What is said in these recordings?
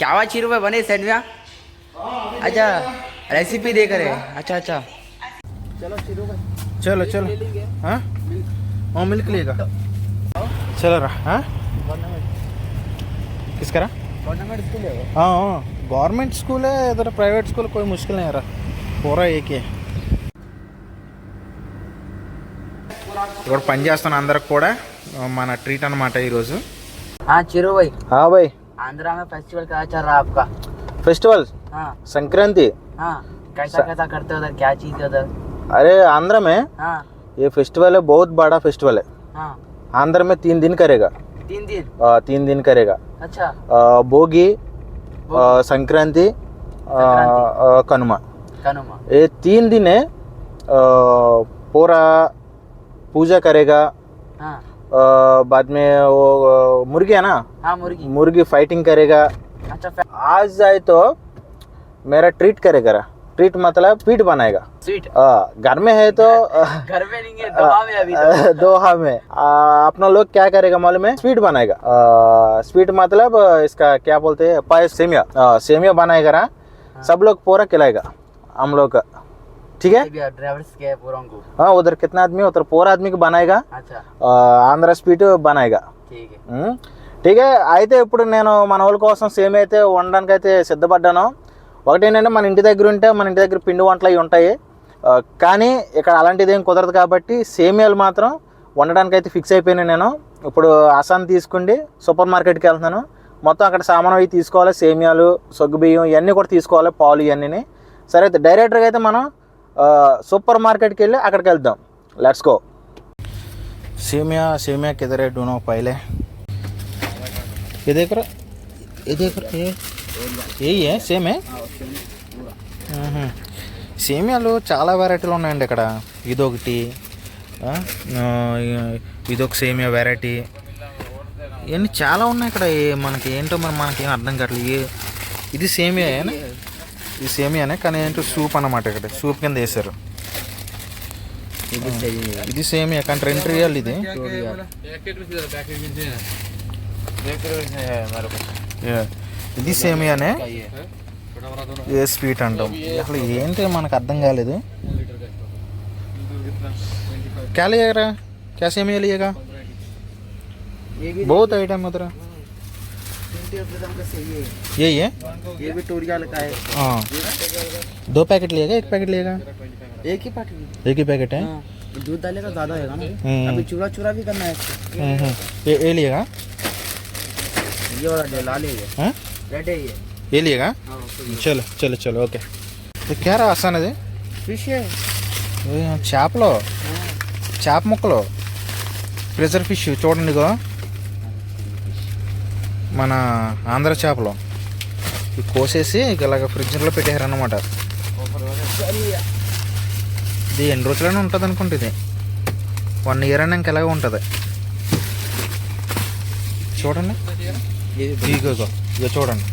क्या हुआ चिरू भाई बने साइड में अच्छा रेसिपी देख रहे हैं अच्छा अच्छा चलो चलो हाँ और मिल्क लेगा चलो रहा हाँ किसका रहा हाँ हाँ गवर्नमेंट स्कूल है इधर प्राइवेट स्कूल कोई मुश्किल नहीं रहा पूरा एक ही है ఇక్కడ పని చేస్తున్న అందరికి కూడా మన ట్రీట్ అనమాట ఈరోజు हाँ चिरू भाई బాయ్ आंध्रा में फेस्टिवल क्या चल रहा है आपका? फेस्टिवल हाँ। संक्रांति? हाँ कैसा कैसा करते उधर? क्या चीज़ है उधर? अरे आंध्र में हाँ। ये फेस्टिवल है बहुत बड़ा फेस्टिवल है। हाँ। आंध्र में तीन दिन करेगा। तीन दिन? आ, तीन दिन करेगा। अच्छा। आ, भोगी संक्रांति कनुमा। कनुमा। ये तीन दिन है पूरा पूजा करेगा। हाँ। बाद में वो मुर्गी है ना? हाँ मुर्गी। मुर्गी फाइटिंग करेगा। अच्छा आज जाए तो मेरा ट्रीट करेगा ट्रीट मतलब पीठ बनाएगा। स्वीट घर में है तो घर में नहीं है दोहा में अभी तो। दोहा में। आ, अपना लोग क्या करेगा मालूम है? स्वीट बनाएगा। आ, स्वीट मतलब इसका क्या बोलते हैं? पायस सेमिया। आ, सेमिया बनाएगा ना सब लोग पूरा खिलाएगा। हम लोग का। ठीक है ड्राइवर्स के पूरों को हाँ उधर कितना आदमी है उधर पूरा आदमी को बनाएगा अच्छा ఆ, ఆంధ్ర స్వీట్ बनाएगा ठीक है ఉమ్, ఠీకే అయితే ఇప్పుడు నేను మన వాళ్ళ కోసం సేమ్ అయితే వండడానికి అయితే సిద్ధపడ్డాను ఒకటి ఏంటంటే మన ఇంటి దగ్గర ఉంటే మన ఇంటి దగ్గర పిండి వంటలు అవి ఉంటాయి ఆ, కానీ ఇక్కడ అలాంటిది ఏం కుదరదు కాబట్టి సేమియాలు మాత్రం వండడానికి అయితే ఫిక్స్ అయిపోయాను నేను ఇప్పుడు అసాన్ తీసుకుండి సూపర్ మార్కెట్కి వెళ్తున్నాను మొత్తం అక్కడ సామాన్ అవి తీసుకోవాలి సేమియాలు సొగ్గు బియ్యం ఇవన్నీ కూడా తీసుకోవాలి పాలు ఇవన్నీ సరే అయితే డైరెక్ట్గా అయితే మనం ఆ, సూపర్ మార్కెట్కి వెళ్ళి అక్కడికి వెళ్దాం. లెట్స్ గో సేమియా సేమియా కిదరే డూనో పైలే. ఇదే ఇదే ఏ? ఏ సేమే? సేమియాలు చాలా వెరైటీలు ఉన్నాయండి ఇక్కడ. ఇదొకటి ఇదొక సేమియా వెరైటీ ఇవన్నీ చాలా ఉన్నాయి ఇక్కడ. మనకి ఏంటో మనకి ఏం అర్థం కావట్లేదు. ఇది సేమియా ఇది సేమియానే కానీ ఏంటో సూప్ అన్నమాట ఇక్కడ సూప్ కింద వేశారు ये भी सही है ఇది సేమియా కానీ రెండు రియల్ ఇది Yeah. ఇది సేమియానే ఏ స్వీట్ అంటాం అసలు ఏంటి మనకు అర్థం కాలేదు क्या लिएगा क्या सेमिया लिएगा ये भी बहुत आइटम उधर यही है ये भी टोरियल का है हाँ दो पैकेट लिएगा एक पैकेट लिएगा एक ही पार्टी एक ही पैकेट है हाँ दूध डालेगा ज्यादा होगा ना हम्म। अभी चूरा चूरा भी करना है इसको हम्म, हम्म। ये ये लिएगा ये वाला डे लाल है ये हाँ रेड है ये ये लिएगा हाँ చలో చలో చలో ఓకే क्या రా వస్తాను అది फिश है ఏ, చేపలు చేప ముక్కలు ప్రెజర్ ఫిష్ చూడండి ఇగో మన ఆంధ్ర చేపలు. ఇవి కోసేసి ఇలాగ ఫ్రిడ్జ్లో పెట్టారన్నమాట ఇది ఎన్ని రోజులైనా ఉంటుంది అనుకుంటే ఇది. వన్ ఇయర్ అయినా ఇంకెలాగ ఉంటుంది. చూడండి. ఇగో ఇగో ఇగో చూడండి.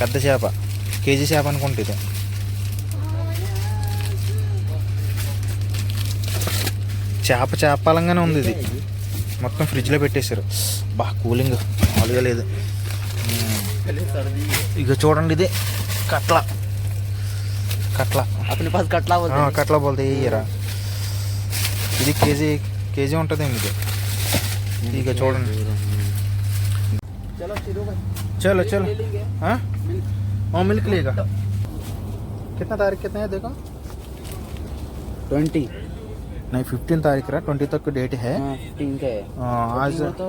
పెద్ద చేప. కేజీ చేప అనుకుంటే ఇది. చేప చేపాలంగానే ఉంది ఇది. మొత్తం ఫ్రిడ్జ్లో పెట్టేశారు బా కూలింగ్ మామూలుగా లేదు पहले सर्दी है ఇక చూడండి ఇది కట్ల కట్ల अपने पास कटला ఆ, बोलते हैं కట్ల బోల్తే ఇయ్యరా ఇది కేజీ కేజీ ఉంటుంది ఇది ఇక చూడండి चलो शुरू भाई చలో చలో ले लेंगे हाँ और मिल्क लेगा कितना तारीख कितना है देखो ट्वेंटी नहीं फिफ्टीन तारीख रहा ट्वेंटी तक की डेट है। हाँ फिफ्टीन का है। आज तो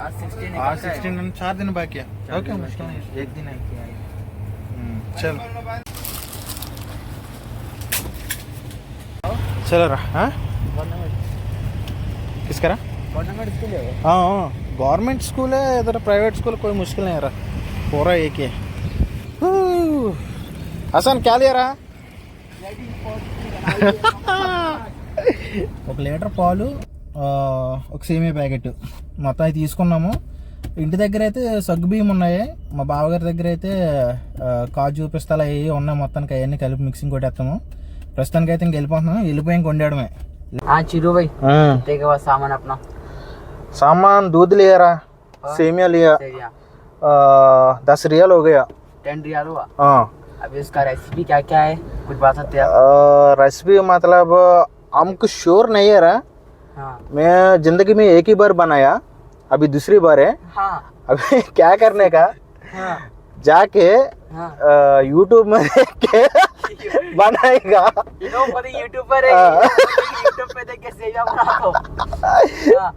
आज सिक्सटीन आज सिक्सटीन चार दिन बाकी है। ओके मुश्किल एक दिन है। हम्म, चल। चलो रहा हाँ? किसका रहा? गवर्नमेंट स्कूल है हाँ हाँ गवर्नमेंट स्कूल है इधर प्राइवेट स्कूल कोई मुश्किल नहीं रहा। पूरा एक ही हसन क्या ले रहा? ఒక లీటర్ పాలు ఆ, ఒక సేమియా ప్యాకెట్ మొత్తం అయితే తీసుకున్నాము ఇంటి దగ్గర అయితే సగ్గు బియ్యం ఉన్నాయి మా బావగారి దగ్గర అయితే ఆ, కాజు పిస్తాలు అవి ఉన్నాయి మొత్తానికి అవన్నీ కలిపి మిక్సింగ్ కొట్టేస్తాము ప్రస్తుతానికి అయితే ఇంక వెళ్ళిపోతున్నాం వెళ్ళిపోయి ఇంక వండడమే हाँ चिरू भाई देखे बाद सामान अपना सामान दूध लिया रहा सेमिया लिया सही है आ, दस रियल हो गया टेन रियाल हुआ हाँ अब इसका रेसिपी क्या क्या है कुछ बता सकते हैं आप रेसिपी मतलब हमको श्योर नहीं है रहा हाँ मैं जिंदगी में एक ही बार बनाया अभी दूसरी बार है हाँ अभी क्या करने का हाँ जाके हाँ यूट्यूब में देख के बनाएगा ये लोग बड़े यूट्यूबर है हाँ। यूट्यूब पे देख के सेवा बना दो हाँ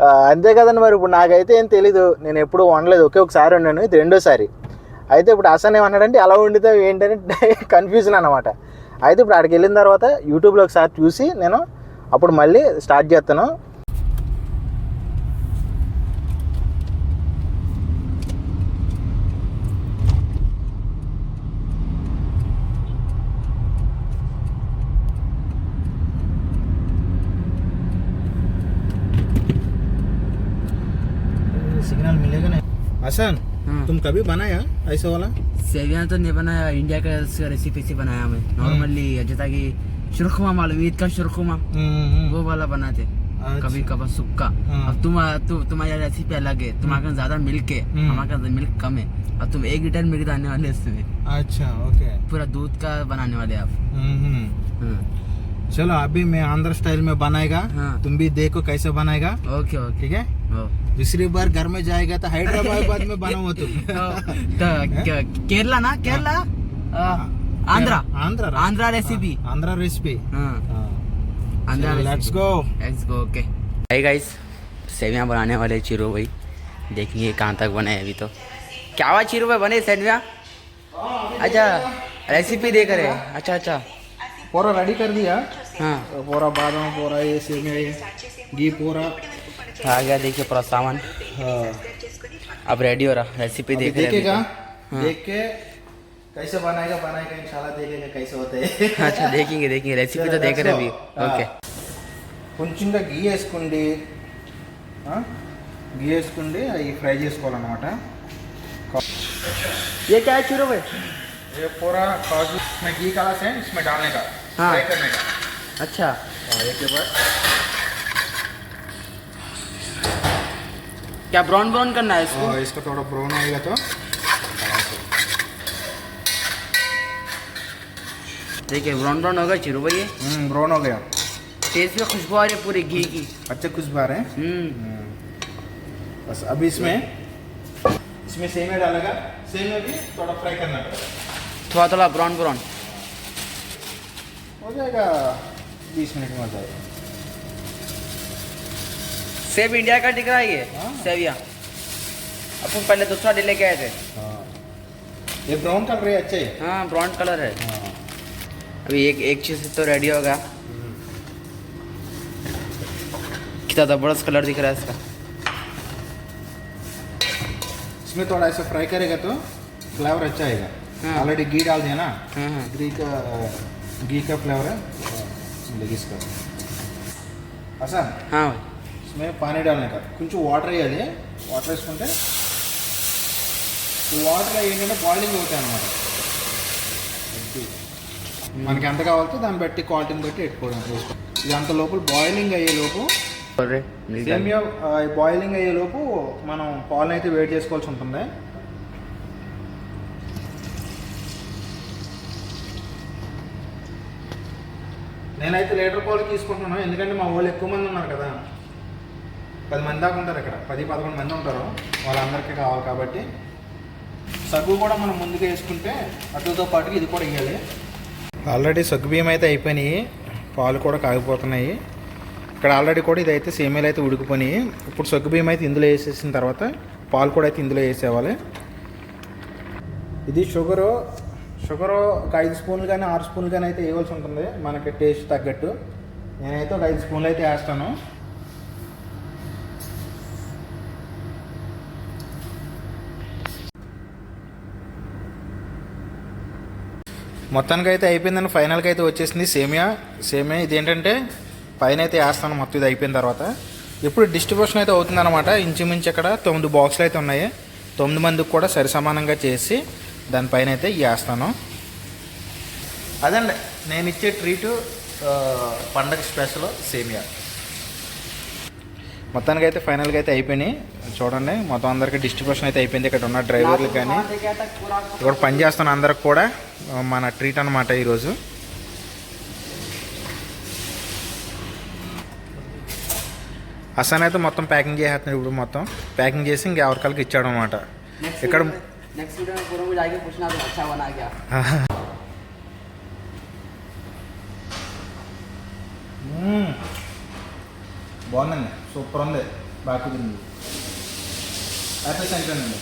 ఆ, అంతే కదండి మరి ఇప్పుడు నాకైతే ఏం తెలీదు నేను ఎప్పుడు వండలేదు ఒకే ఒకసారి వండాను ఇది రెండోసారి అయితే ఇప్పుడు అసలు ఏమన్నాడంటే ఎలా వండితే ఏంటని కన్ఫ్యూజన్ అనమాట అయితే ఇప్పుడు అక్కడికి వెళ్ళిన తర్వాత యూట్యూబ్లో ఒకసారి చూసి నేను అప్పుడు మళ్ళీ స్టార్ట్ చేస్తాను. సిగ్నల్ మిలేగానే. అసన్ तुम कभी बनाया ऐसा वाला? सेवियाँ तो नहीं बनाया इंडिया का रेसिपी से बनाया मैं नॉर्मली जैसा कि शुरखुमा मालूम ईद का शुरखुमा। वो वाला बनाते। अच्छा। कभी कभार सुक्का। हाँ। अब तुम तु, तुम्हारी रेसिपी अलग है। तुम्हारे ज़्यादा मिल्क है। हम्म। हमारे मिल्क कम है। अब तुम एक लीटर मिल्क डालने वाले इसमें। अच्छा ओके पूरा दूध का बनाने वाले आप। हाँ। चलो अभी मैं आंध्र स्टाइल में बनाएगा। हाँ। तुम भी देखो कैसे बनाएगा। ओके ओके ठीक है। दूसरी बार घर में जाएगा तो हैदराबाद में बनाओ तुम तो केरला ना? केरला? आ, आंध्रा। आंध्रा रेसिपी आंध्र रेसिपी हाँ Andhra let's go let's go okay hi guys सेवियाँ बनाने वाले चिरो भाई। देखेंगे कहाँ तक बने अभी तो। क्या हुआ चिरो भाई बने सेवियाँ? अच्छा रेसिपी देख रहे अच्छा अच्छा। पूरा रेडी कर दिया? हाँ। पूरा बादाम पूरा ये सेमिया ये। घी पूरा। आ गया देखिए पूरा सामान हाँ अब रेडी हो रहा रेसिपी अभी देख रहे हैं देखेगा अभी हाँ। देख के कैसे बनाएगा बनाएगा इंशाल्लाह देखेगा कैसे होते हैं तो। अच्छा देखेंगे देखेंगे रेसिपी तो देख रहे हैं अभी हाँ। ओके కొంచెంగా గీ వేసుకోండి ఆ? గీ వేసుకోండి అవి ఫ్రై చేసుకోవాలన్నమాట ये क्या है चिरो भाई ये पूरा काजू इसमें घी काला से इसमें डालने का हाँ। फ्राई करने का अच्छा हाँ, एक के क्या ब्राउन ब्राउन करना है इसको? और इसका थोड़ा ब्राउन होएगा तो। देखिए ब्राउन ब्राउन होगा चिरो भाई। हम्म ब्राउन हो गया। टेस्ट में खुशबू आ रही है पूरी घी की। अच्छा खुशबू आ रहे हैं? हम्म। बस अभी इसमें इसमें सेमिया डालेगा। सेमिया भी थोड़ा फ्राई करना पड़ेगा। थोड़ा थोड़ा ब्राउन ब्राउन हो जाएगा। बीस मिनट में हो जाएगा। सेब इंडिया का दिख रहा है ये? हाँ। सेविया अपन पहले तो दूसरा डे लेके आए थे। हाँ। ये ब्राउन कलर है अच्छे हाँ ब्राउन कलर है। हाँ। अभी एक एक चीज़ तो रेडी होगा। कितना ज़बरदस्त कलर दिख रहा है इसका। इसमें थोड़ा ऐसा फ्राई करेगा तो फ्लेवर अच्छा आएगा। ऑलरेडी घी डाल दिया ना? घी का घी का फ्लेवर है। इसका। अच्छा हाँ भाई। इसमें पानी डालने का కొంచెం వాటర్ వేయాలి వాటర్ వేసుకుంటే ఈ వాటర్ ఏంటంటే బాయిలింగ్ అవుతాయి అనమాట మనకి ఎంత కావాలంటే దాన్ని బట్టి క్వాలిటీని బట్టి పెట్టుకోవడం వేసుకో ఇది అంత లోపల బాయిలింగ్ అయ్యే లోపు बोल रहे मिल गया। సేమియా బాయిలింగ్ అయ్యే లోపు మనం పాలను అయితే వేడి చేసుకోవాల్సి ఉంటుంది నేనైతే లీటర్ పాలు తీసుకుంటున్నాను ఎందుకంటే మా వాళ్ళు ఎక్కువ మంది ఉన్నారు కదా పది మంది దాకా ఉంటారు ఇక్కడ. పది పదకొండు మంది ఉంటారు. వాళ్ళందరికీ కావాలి కాబట్టి. సగ్గు కూడా మనం ముందుగా వేసుకుంటే అటుతో పాటు ఇది కూడా వేయాలి ఆల్రెడీ సగ్గు బియ్యం అయితే అయిపోయినాయి. పాలు కూడా కాగిపోతున్నాయి. ఇక్కడ ఆల్రెడీ కూడా ఇదైతే సేమీలు అయితే ఉడికిపోయినాయి. ఇప్పుడు సగ్గు బియ్యం అయితే ఇందులో వేసేసిన తర్వాత పాలు కూడా అయితే ఇందులో వేసేవాలి ఇది షుగరు షుగరు ఒక ఐదు స్పూన్లు కానీ ఆరు స్పూన్లు కానీ అయితే వేయవలసి ఉంటుంది. మనకి టేస్ట్ తగ్గట్టు. నేనైతే ఒక ఐదు స్పూన్లు అయితే వేస్తాను. మొత్తానికి అయితే అయిపోయిందని ఫైనల్కి అయితే వచ్చేసింది సేమియా. సేమియా ఇదేంటంటే పైన అయితే వేస్తాను మొత్తం ఇది అయిపోయిన తర్వాత. ఇప్పుడు డిస్ట్రిబ్యూషన్ అయితే అవుతుందన్నమాట. ఇంచుమించు ఇక్కడ తొమ్మిది బాక్సులు అయితే ఉన్నాయి. తొమ్మిది మందికి కూడా సరి సమానంగా చేసి దానిపైన అయితే వేస్తాను. అదండి. నేను ఇచ్చే ట్రీటు పండగ స్పెషల్ సేమియా. మొత్తానికి అయితే ఫైనల్గా అయితే అయిపోయినాయి. చూడండి మొత్తం అందరికీ డిస్ట్రిబ్యూషన్ అయితే అయిపోయింది. ఇక్కడ ఉన్న డ్రైవర్లు కానీ ఇక్కడ పనిచేస్తున్న అందరికి కూడా మన ట్రీట్ అనమాట ఈరోజు. అసలు అయితే మొత్తం ప్యాకింగ్ చేసేస్తున్నాడు ఇప్పుడు మొత్తం. ప్యాకింగ్ చేసి ఇంక ఎవరికాలకి ఇచ్చాడు అనమాట ఇక్కడ బాగుందండి. സൂപ്പറിന്റെ ബാക്ക് തിരിഞ്ഞു അടുത്ത സെന്റർ ഉണ്ട്